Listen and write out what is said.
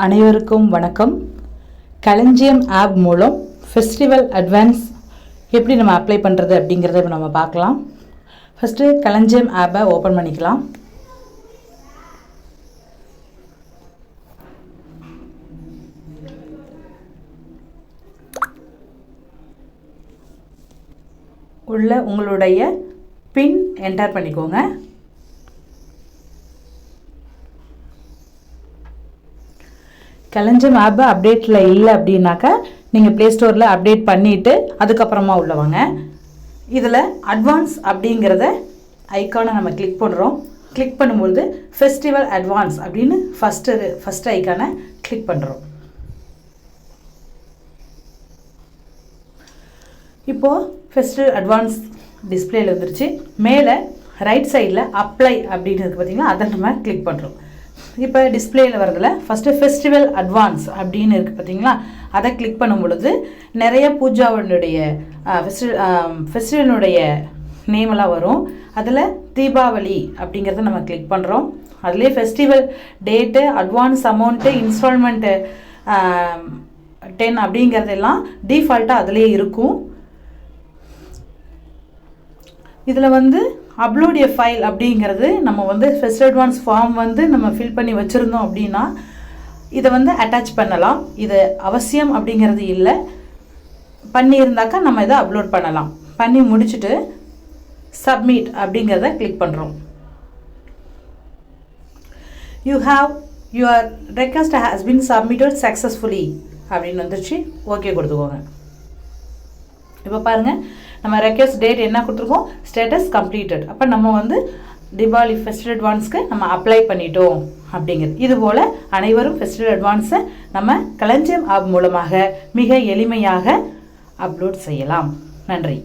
அனைவருக்கும் வணக்கம். களஞ்சியம் ஆப் மூலம் ஃபெஸ்டிவல் அட்வான்ஸ் எப்படி நம்ம அப்ளை பண்ணுறது அப்படிங்கிறத இப்போ நம்ம பார்க்கலாம். ஃபஸ்ட்டு களஞ்சியம் ஆப்பை ஓப்பன் பண்ணிக்கலாம். உள்ள உங்களுடைய பின் என்டர் பண்ணிக்கோங்க. கலஞ்சம் ஆப் அப்டேட்டில் இல்லை அப்படின்னாக்கா நீங்கள் ப்ளே ஸ்டோரில் அப்டேட் பண்ணிவிட்டு அதுக்கப்புறமா உள்ள வாங்க. இதில் அட்வான்ஸ் அப்படிங்கிறத ஐக்கானை நம்ம கிளிக் பண்ணுறோம் கிளிக் பண்ணும்பொழுது ஃபெஸ்டிவல் அட்வான்ஸ் அப்படின்னு ஃபஸ்ட்டு ஃபஸ்ட் ஐக்கானை கிளிக் பண்ணுறோம் இப்போது ஃபெஸ்டிவல் அட்வான்ஸ் டிஸ்பிளேல வந்துருச்சு. மேலே ரைட் சைடில் அப்ளை அப்படின்னு இருக்குது பார்த்தீங்களா அதை நம்ம கிளிக் பண்ணுறோம் இப்போ டிஸ்பிளேயில் வரதில் ஃபஸ்ட்டு ஃபெஸ்டிவல் அட்வான்ஸ் அப்படின்னு இருக்குது பார்த்தீங்களா அதை கிளிக் பண்ணும் பொழுது நிறைய பூஜாவினுடைய ஃபெஸ்டிவல் ஃபெஸ்டிவலினுடைய நேமெல்லாம் வரும். அதில் தீபாவளி அப்படிங்கிறத நம்ம கிளிக் பண்ணுறோம் அதுலேயே festival date advance amount installment ten அப்படிங்கிறதெல்லாம் டிஃபால்ட்டாக அதிலே இருக்கும். இதில் வந்து அப்லோட் எ ஃபைல் அப்படிங்கிறது நம்ம வந்து ஃபஸ்ட் அட்வான்ஸ் ஃபார்ம் வந்து நம்ம ஃபில் பண்ணி வச்சுருந்தோம் அப்படின்னா இதை வந்து அட்டாச் பண்ணலாம். இது அவசியம் அப்படிங்கிறது இல்லை. பண்ணியிருந்தாக்கா நம்ம இதை அப்லோட் பண்ணலாம். பண்ணி முடிச்சுட்டு சப்மிட் அப்படிங்கிறத கிளிக் பண்ணுறோம் you have your request has been submitted successfully அப்படின்னு வந்துருச்சு ஓகே கொடுத்துக்கோங்க. இப்போ பாருங்கள் நம்ம ரெக்வஸ்ட் டேட் என்ன கொடுத்துருக்கோம்? ஸ்டேட்டஸ் கம்ப்ளீட்டட் அப்போ நம்ம வந்து தீபாவளி ஃபெஸ்டிவல் அட்வான்ஸ்க்கு நம்ம அப்ளை பண்ணிட்டோம் அப்படிங்கிறது. இதுபோல் அனைவரும் ஃபெஸ்டிவல் அட்வான்ஸை நம்ம களஞ்சியம் ஆப் மூலமாக மிக எளிமையாக அப்லோட் செய்யலாம். நன்றி.